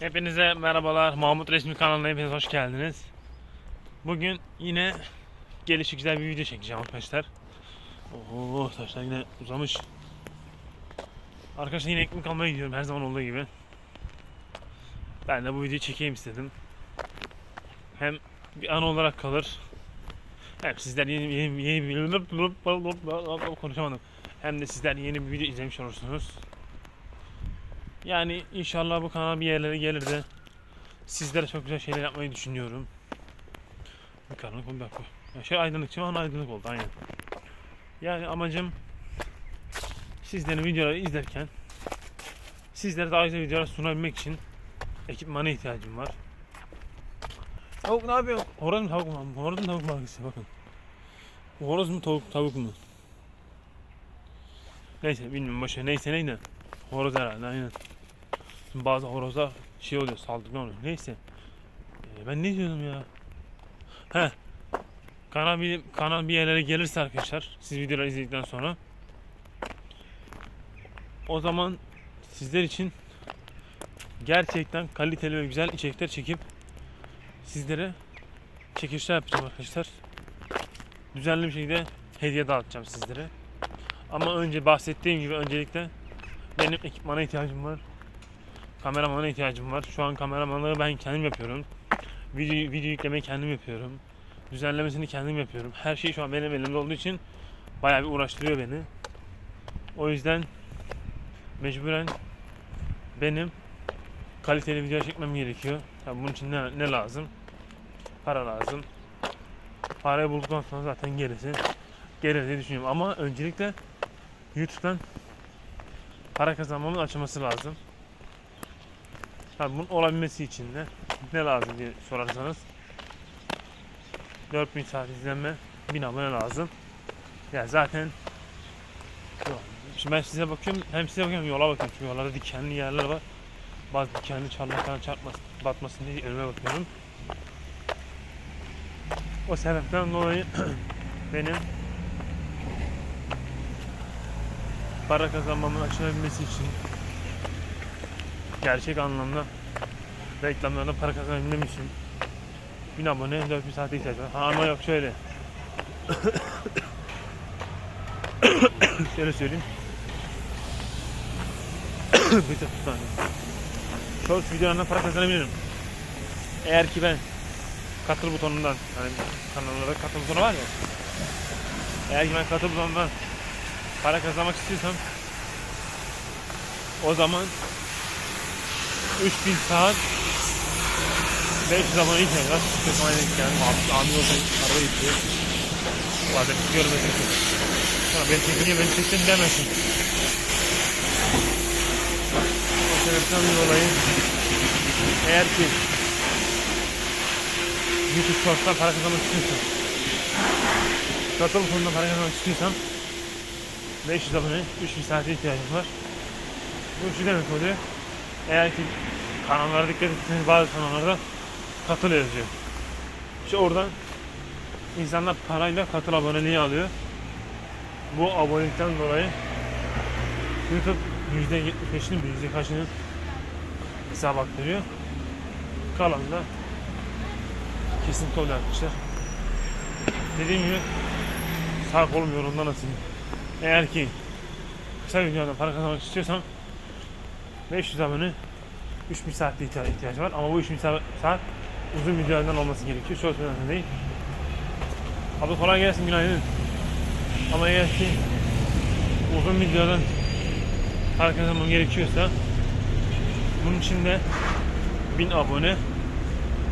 Hepinize merhabalar. Mahmut Resmi kanalına hepiniz hoş geldiniz. Bugün yine gelişik güzel bir video çekeceğim arkadaşlar. Oo taşlar yine uzamış. Arkadaşlar yine ekmek almaya gidiyorum her zaman olduğu gibi. Ben de bu videoyu çekeyim istedim. Hem bir an olarak kalır. Hem sizler yeni yeni yeni bir konuşamadım. Hem de sizler yeni bir video izlemiş olursunuz. Yani inşallah bu kanal bir yerlere gelir de sizlere çok güzel şeyler yapmayı düşünüyorum. Bir karanlık bir dakika. Ya şey aydınlık şimdi ama aydınlık oldu aynen. Yani amacım sizlerin videoları izlerken sizlere daha güzel videolar sunabilmek için ekipmana ihtiyacım var. Tavuk ne yapıyor? Horoz mu tavuk mu? Horoz mu tavuk mu hangisi bakın. Horoz mu tavuk tavuk mu? Neyse bilmiyorum boşver neyse neyse. Horoz herhalde aynen. Bazı horozlar şey oluyor saldırgan oluyor. Neyse. Ee, ben ne diyordum ya? He. Kanal bir, kanal bir yerlere gelirse arkadaşlar siz videoları izledikten sonra o zaman sizler için gerçekten kaliteli ve güzel içerikler çekip sizlere çekilişler yapacağım arkadaşlar. Düzenli bir şekilde hediye dağıtacağım sizlere. Ama önce bahsettiğim gibi öncelikle benim ekipmana ihtiyacım var. Kameramana ihtiyacım var. Şu an kameramanlığı ben kendim yapıyorum. Video, video yüklemeyi kendim yapıyorum. Düzenlemesini kendim yapıyorum. Her şey şu an benim elimde olduğu için bayağı bir uğraştırıyor beni. O yüzden mecburen benim kaliteli video çekmem gerekiyor. Tabii bunun için ne, ne lazım? Para lazım. Parayı bulduktan sonra zaten gerisi gelir diye düşünüyorum. Ama öncelikle YouTube'dan para kazanmamın açılması lazım. Tabii bunun olabilmesi için de ne lazım diye sorarsanız 4000 saat izlenme 1000 abone lazım. Ya zaten Şimdi ben size bakıyorum hem size bakıyorum yola bakıyorum çünkü yollarda dikenli yerler var. Bazı dikenli çarmıhtan çarpmasın, batmasın diye önüme bakıyorum. O sebepten dolayı benim para kazanmamın açılabilmesi için gerçek anlamda reklamlardan para kazanabilmem için 1000 abone 4000 saate ihtiyacım var. Ha, ama yok şöyle. şöyle söyleyeyim. bir tek saniye. Shorts videolarından para kazanabilirim. Eğer ki ben katıl butonundan hani kanallara katıl butonu var ya eğer ki ben katıl butonundan para kazanmak istiyorsam o zaman 3000 saat 500 abone ihtiyacı var. Çok aynı yani abi, abi olsa araba gidiyor. Bazen görmesin. Sonra ben çekince ben çektim demesin. O sebepten dolayı eğer ki YouTube Shorts'tan para kazanmak istiyorsan Katıl konuda para kazanmak istiyorsan 500 abone 3000 saate ihtiyacım var. Bu şu demek oluyor. Eğer ki kanallara dikkat etseniz bazı kanallarda katıl yazıyor. İşte oradan insanlar parayla katıl aboneliği alıyor. Bu abonelikten dolayı YouTube %75'ini yüzde kaçını hesap aktarıyor. Kalan da kesinlikle oluyor arkadaşlar. Dediğim gibi sağ kolum yorumdan atayım. Eğer ki kısa videoda para kazanmak istiyorsam 500 abone 3000 saatte ihtiyacı var ama bu 3000 saat, uzun videolardan olması gerekiyor. Short videolardan değil. Abi kolay gelsin günaydın. Ama eğer ki uzun videodan para kazanmam gerekiyorsa bunun için de 1000 abone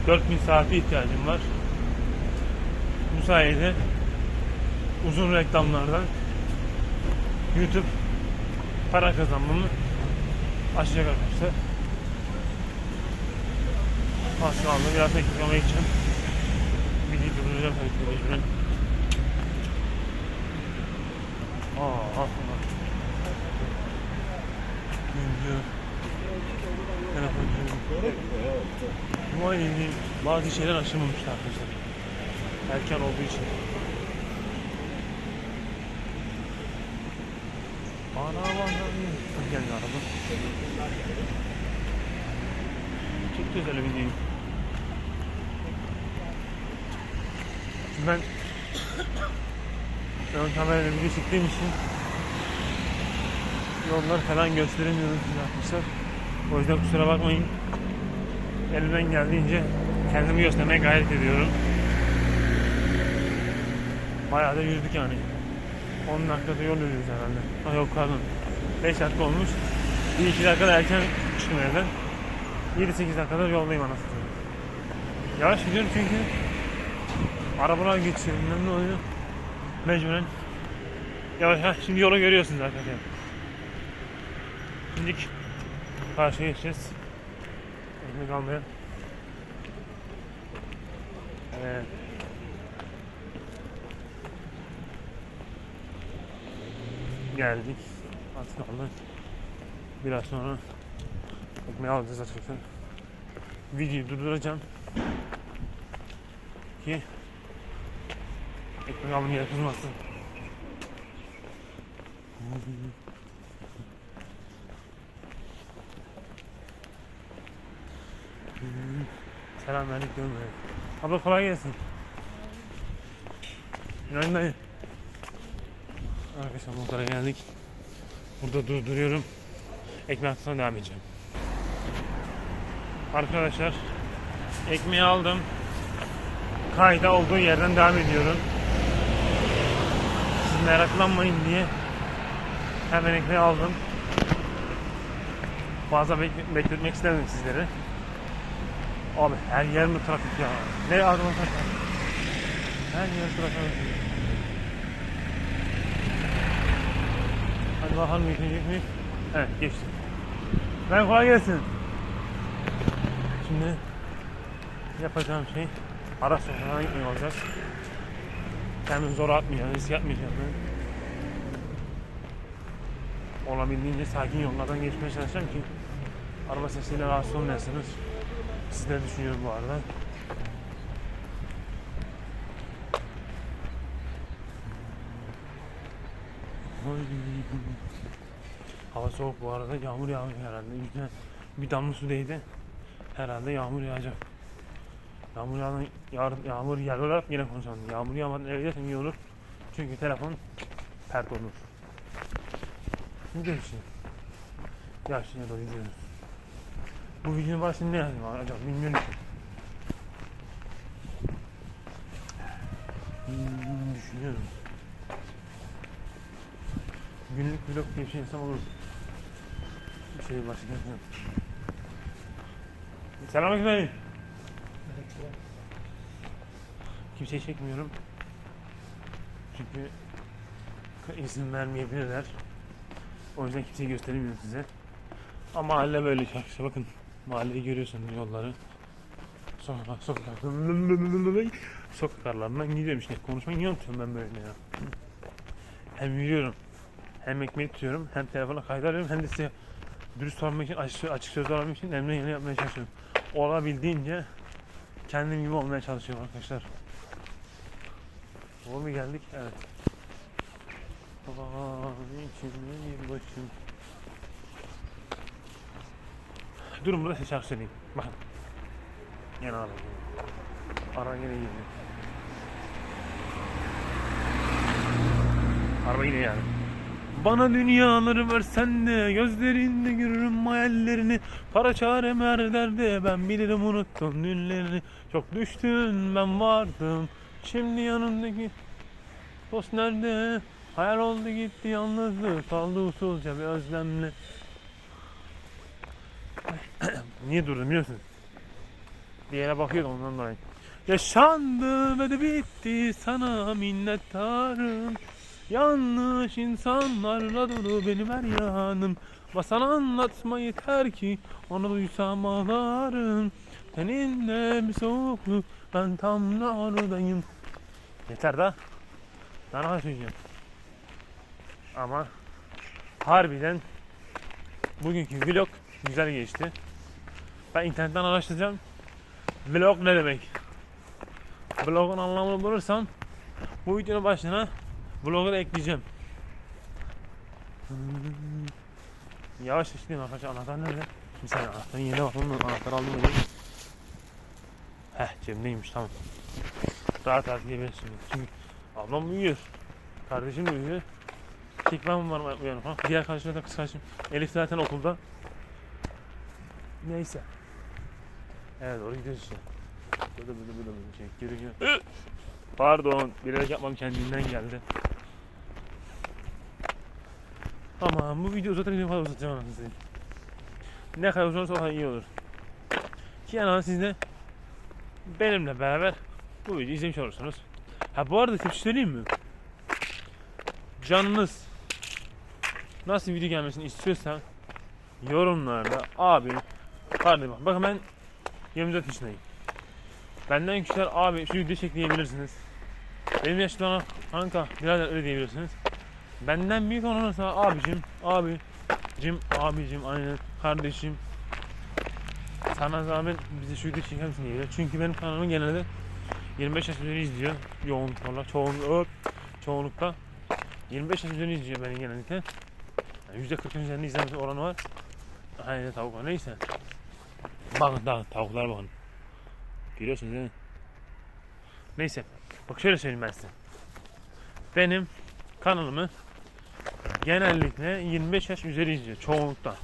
4000 saate ihtiyacım var. Bu sayede uzun reklamlardan YouTube para kazanmamı açacak arkadaşlar. Az kaldı. Biraz eklemeye gideceğim. Videoyu durduracağım tabii ki mecburen. Aa aslında. Telefoncu. Bu ay ilgili bazı şeyler aşamamıştı arkadaşlar. Erken olduğu için. Ana bana geldi araba. bekliyoruz öyle videoyu. Şimdi ben ön kamerayla video çektiğim için yolları falan gösteremiyorum size arkadaşlar. O yüzden kusura bakmayın. Elimden geldiğince kendimi göstermeye gayret ediyorum. Bayağı da yürüdük yani. 10 dakikada yol yürüyoruz herhalde. Ha yok pardon. 5 dakika olmuş. 1-2 dakika da erken çıktım evden. 7-8 dakikada yoldayım anasını. Yavaş gidiyorum çünkü arabalar geçiyor. ne oluyor. Mecburen yavaş yavaş. Şimdi yolu görüyorsunuz arkadaşlar. Şimdi karşıya geçeceğiz. Ekmek almaya. Evet. Geldik. Az kaldı. Biraz sonra ekmeği alacağız açıkçası. Videoyu durduracağım. Ki ekmek almaya kızmasın. Selamünaleyküm. Abla kolay gelsin. Günaydın dayı. Arkadaşlar motora geldik. Burada durduruyorum. Ekmek atısına devam edeceğim. Arkadaşlar ekmeği aldım. Kayda olduğu yerden devam ediyorum. Siz meraklanmayın diye hemen ekmeği aldım. Fazla bek- bekletmek istemedim sizleri. Abi her yer mi trafik ya? Ne adım trafik? Her yer trafik. Bakalım geçecek miyiz? Evet geçtim. Ben kolay gelsin. Şimdi yapacağım şey ara sokağına gitmiyor olacak. Kendimi zor atmayacağım, risk atmayacağım ben. Olabildiğince sakin yollardan geçmeye çalışacağım ki araba sesiyle rahatsız olmayasınız. Siz de düşünüyorum bu arada. Oy. Hava soğuk bu arada yağmur yağıyor herhalde. Yüzüne bir damla su değdi. Herhalde yağmur yağacak. Yağmur yağan, yağ, yağmur yer olarak yine konuşalım. Yağmur yağmadan eve gidersem iyi olur. Çünkü telefon pert olur. Ne demişsin? Ya şimdi doğru gidiyoruz. Bu videonun başında ne yazayım acaba bilmiyorum ki. Hmm, düşünüyorum. Günlük vlog diye bir şey insan olur. Bir şey başka yapacağım. Selamünaleyküm dayı. Kimseyi çekmiyorum. Çünkü izin vermeyebilirler. O yüzden kimseyi gösteremiyorum size. Ama mahalle böyle işte bakın. Mahalleyi görüyorsunuz yolları. Sokak, sokak, sokaklardan gidiyorum işte. Konuşmayı niye unutuyorum ben böyle ya. Hem yürüyorum, hem ekmeği tutuyorum, hem telefona kaydırıyorum, hem de size dürüst olmak için, açık, açık söz olmak için elimden geleni yapmaya çalışıyorum. Olabildiğince kendim gibi olmaya çalışıyorum arkadaşlar. Doğru mu geldik? Evet. Aa, içimde bir başım. Durun burada size şarkı söyleyeyim. Bakın. Yine ara. Ara yine geliyor. Araba yine yani. Bana dünyaları versen de gözlerinde görürüm hayallerini Para çarem her derde ben bilirim unuttum dünlerini Çok düştün ben vardım Şimdi yanımdaki dost nerede Hayal oldu gitti yalnızlık kaldı usulca bir özlemle Niye durdum biliyorsun? Bir yere bakıyordum ondan dolayı. Yaşandı ve de bitti sana minnettarım. Yanlış insanlarla dolu benim her yanım. Masana anlatma yeter ki onu duysam ağlarım. Seninle bir soğukluk ben tam oradayım. Yeter da. Ben ne söyleyeceğim. Ama harbiden bugünkü vlog güzel geçti. Ben internetten araştıracağım. Vlog ne demek? Vlogun anlamını bulursam bu videonun başına vlogu da ekleyeceğim. Yavaş işleyeyim arkadaşlar anahtar nerede? Bir saniye anahtarın yerine bakalım anahtar aldım öyle. Heh cebimdeymiş tamam. Rahat rahat yiyebilirsin. Çünkü ablam uyuyor. Kardeşim de uyuyor. Tek ben varım uyanık. Ha? Diğer kardeşim de kız kardeşim. Elif zaten okulda. Neyse. Evet oraya gidiyoruz işte. Böyle böyle böyle böyle şey. Geri geri. Pardon. Bilerek yapmam kendimden geldi. Ama bu video uzatır fazla uzatacağım anasını. Ne kadar uzun olsa o kadar iyi olur. Ki yani siz de benimle beraber bu videoyu izlemiş olursunuz. Ha bu arada size bir şey söyleyeyim mi? Canınız nasıl video gelmesini istiyorsa yorumlarda abi kardeşim bak bakın ben 24 yaşındayım. Benden küçükler abi şu video çek diyebilirsiniz. Benim olan kanka birader öyle diyebilirsiniz. Benden büyük olan olursa abicim, abi, cim, abicim, aynen kardeşim. Sana zahmet bize şu video çeker diyebilir. Çünkü benim kanalım genelde 25 yaş üzeri izliyor. Yoğunlukla, çoğunluk, çoğunlukta 25 yaş üzeri izliyor beni genellikle. Yani %40'ın üzerinde izlenmesi oranı var. Aynen tavuk var. Neyse. Bakın daha tavuklara bakın. Görüyorsunuz değil mi? Neyse. Bak şöyle söyleyeyim ben size. Benim kanalımı genellikle 25 yaş üzeri izliyor çoğunlukta.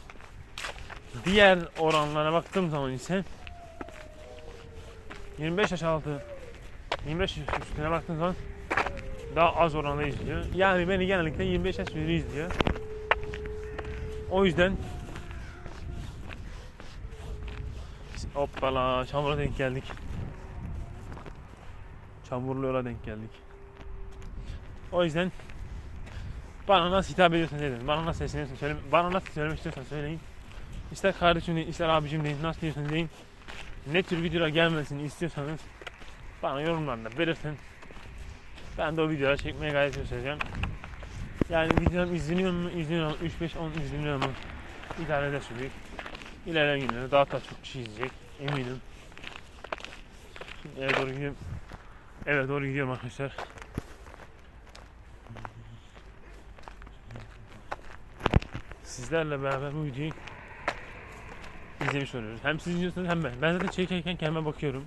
Diğer oranlara baktığım zaman ise 25 yaş altı 25 yaş üstüne baktığım zaman daha az oranda izliyor. Yani beni genellikle 25 yaş üzeri izliyor. O yüzden Hoppala çamura denk geldik. Çamurlu yola denk geldik. O yüzden bana nasıl hitap ediyorsan edin. Bana nasıl sesleniyorsan söyle. Bana nasıl söylemek istiyorsan söyleyin. İster kardeşim deyin, ister abicim deyin, nasıl diyorsanız deyin. Ne tür videolar gelmesini istiyorsanız bana yorumlarda belirtin. Ben de o videoları çekmeye gayret göstereceğim. Yani videom izleniyor mu, izleniyor mu, 3-5-10 izleniyor mu idare edersiniz. İlerleyen günlerde daha da çok kişi izleyecek eminim. Şimdi eve doğru gidiyorum. Eve doğru gidiyorum arkadaşlar. Sizlerle beraber bu videoyu izlemiş oluyoruz. Hem siz izliyorsunuz hem ben. Ben zaten çekerken kendime bakıyorum.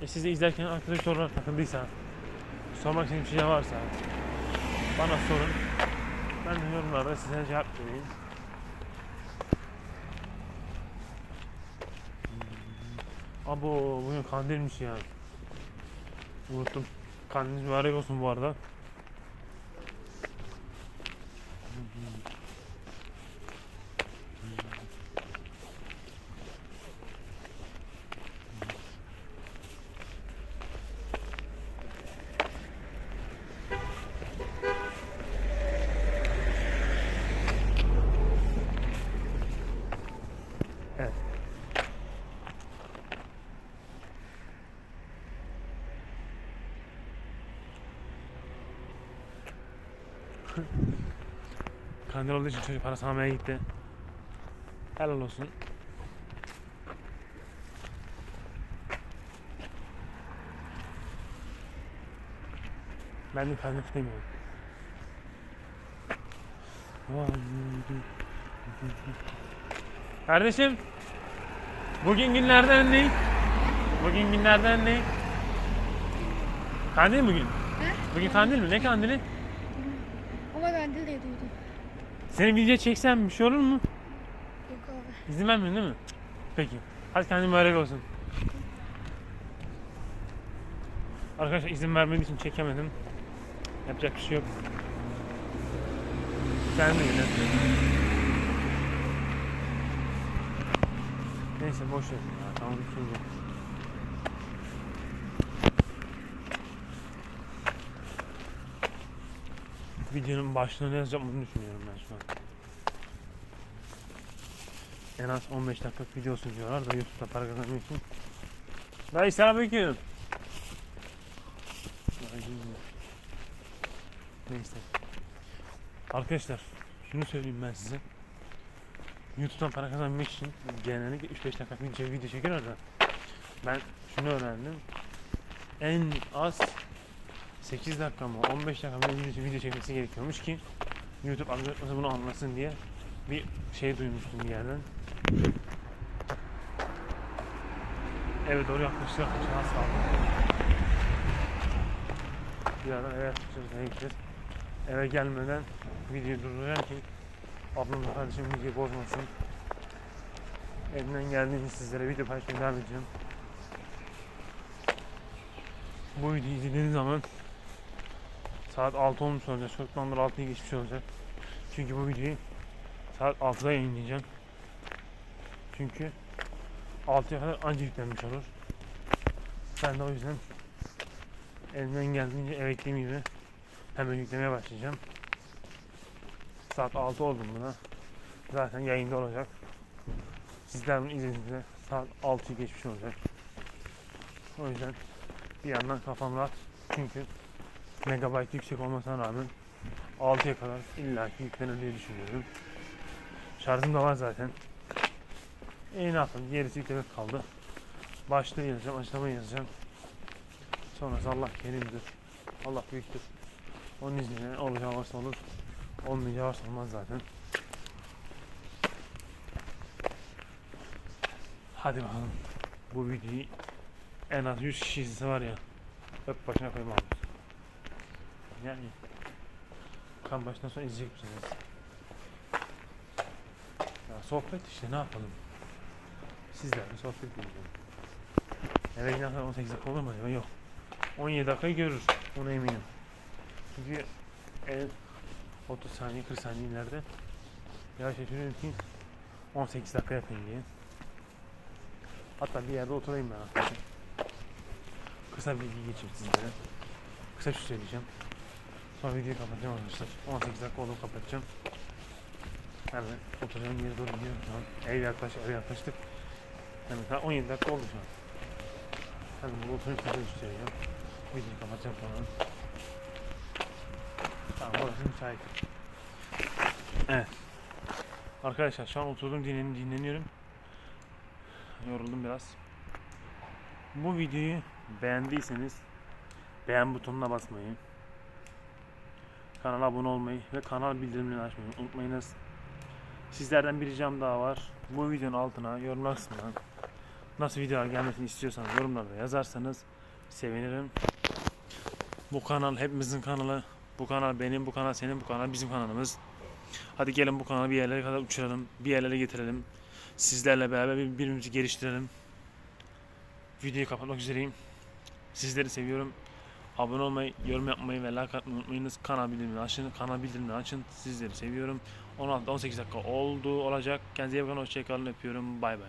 E siz de izlerken arkadaş sorular takıldıysa, sormak istediğim şey varsa bana sorun. Ben de yorumlarda size cevap vereyim. Abo bugün kandilmiş ya. Unuttum. Kandiliniz mübarek olsun bu arada. Evet. Kandil olduğu için çocuk parası almaya gitti. Helal olsun. Ben de kandil tutayım Kardeşim Bugün günlerden ne? Bugün günlerden ne? Kandil bugün? Bugün kandil mi? Ne kandili? Ben de de duydum. Seni video çeksem bir şey olur mu? Yok abi. İzin vermiyorsun değil mi? Peki. Hadi kendin mübarek olsun. Arkadaşlar izin vermediği için çekemedim. Yapacak bir şey yok. Sen de yine. Neyse boş ver. Ya, tamam şimdi. Videonun başlığına ne yazacağım onu düşünüyorum ben şu an. En az 15 dakikalık video olsun diyorlar da YouTube'da para kazanmak için. Dayı selamünaleyküm. Neyse. Arkadaşlar şunu söyleyeyim ben size. YouTube'dan para kazanmak için genellikle 3-5 dakika video, video çekiyorlar da ben şunu öğrendim. En az 8 dakika mı 15 dakika mı video, video çekmesi gerekiyormuş ki YouTube algoritması bunu anlasın diye bir şey duymuştum bir yerden. eve doğru yaklaştık. Az kaldı. Birazdan eve yaklaşacağız. Eve gideceğiz. Eve gelmeden videoyu durduracağım ki ablamla kardeşim videoyu bozmasın. Elimden geldiğince sizlere video paylaşmaya devam edeceğim. Bu videoyu izlediğiniz zaman saat 6 olmuş olacak. Çoktandır 6'yı geçmiş olacak. Çünkü bu videoyu saat 6'da yayınlayacağım. Çünkü 6'ya kadar anca yüklenmiş olur. Ben de o yüzden elimden geldiğince eve gittiğim gibi hemen yüklemeye başlayacağım. Saat 6 oldu buna. Zaten yayında olacak. Sizlerin izlediğinizde saat 6'yı geçmiş olacak. O yüzden bir yandan kafam rahat. Çünkü megabayt yüksek olmasına rağmen 6'ya kadar illaki yüklenir diye düşünüyorum. Şarjım da var zaten. E ne yapalım gerisi yüklemek kaldı. Başlığı yazacağım, açıklamayı yazacağım. Sonrası Allah kerimdir. Allah büyüktür. Onun izniyle olacağı varsa olur. Olmayacağı varsa olmaz zaten. Hadi bakalım. Bu videoyu en az 100 kişi izlese var ya. Öp başına koymam. Yani kan başından sonra izleyecek misiniz? Ya sohbet işte ne yapalım? Sizlerle sohbet edeceğim. Eve giden kadar 18 dakika olur mu? Yok. 17 dakikayı görür. Ona eminim. Çünkü ev 30 saniye 40 saniye ileride. Yavaş yapıyorum ki 18 dakika yapayım diye. Hatta bir yerde oturayım ben. Kısa bilgi geçeyim sizlere. Kısa bir şey söyleyeceğim. Sonra videoyu kapatacağım arkadaşlar. 18 dakika olup kapatacağım. Hemen oturacağım yere doğru gidiyorum şu an. Ev yaklaş, eve yaklaştık. Yani daha 17 dakika oldu şu an. Hemen bu oturup size göstereceğim. Videoyu kapatacağım sonra. Tamam burası müsait. Evet. Arkadaşlar şu an oturdum dinlen dinleniyorum. Yoruldum biraz. Bu videoyu beğendiyseniz beğen butonuna basmayı, kanala abone olmayı ve kanal bildirimlerini açmayı unutmayınız. Sizlerden bir ricam daha var. Bu videonun altına yorumlar kısmına nasıl videolar gelmesini istiyorsanız yorumlarda yazarsanız sevinirim. Bu kanal hepimizin kanalı. Bu kanal benim, bu kanal senin, bu kanal bizim kanalımız. Hadi gelin bu kanalı bir yerlere kadar uçuralım, bir yerlere getirelim. Sizlerle beraber bir- birbirimizi geliştirelim. Videoyu kapatmak üzereyim. Sizleri seviyorum. Abone olmayı, yorum yapmayı ve like atmayı unutmayınız. Kanal bildirimini açın. Kanal bildirimini açın. Sizleri seviyorum. 16-18 dakika oldu olacak. Kendinize iyi bakın. Hoşçakalın. Öpüyorum. Bay bay.